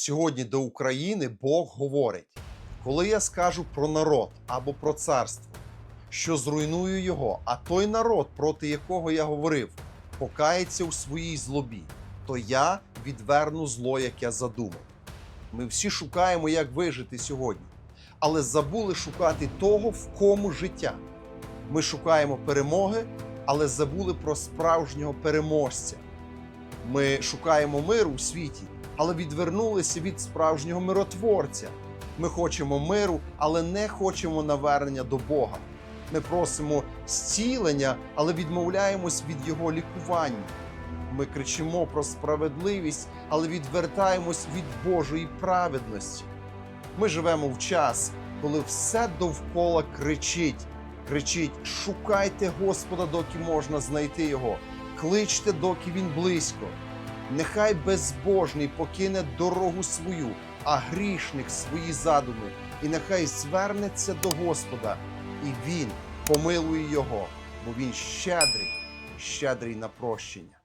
Сьогодні до України Бог говорить: коли я скажу про народ або про царство, що зруйную його, а той народ, проти якого я говорив, покається у своїй злобі, то я відверну зло, як я задумав. Ми всі шукаємо, як вижити сьогодні, але забули шукати того, в кому життя. Ми шукаємо перемоги, але забули про справжнього переможця. Ми шукаємо миру у світі, але відвернулися від справжнього миротворця. Ми хочемо миру, але не хочемо навернення до Бога. Ми просимо зцілення, але відмовляємось від Його лікування. Ми кричимо про справедливість, але відвертаємось від Божої праведності. Ми живемо в час, коли все довкола кричить. Кричить: шукайте Господа, доки можна знайти його, кличте, доки він близько. Нехай безбожний покине дорогу свою, а грішник свої задуми, і нехай звернеться до Господа, і він помилує його, бо він щедрий, щедрий на прощення.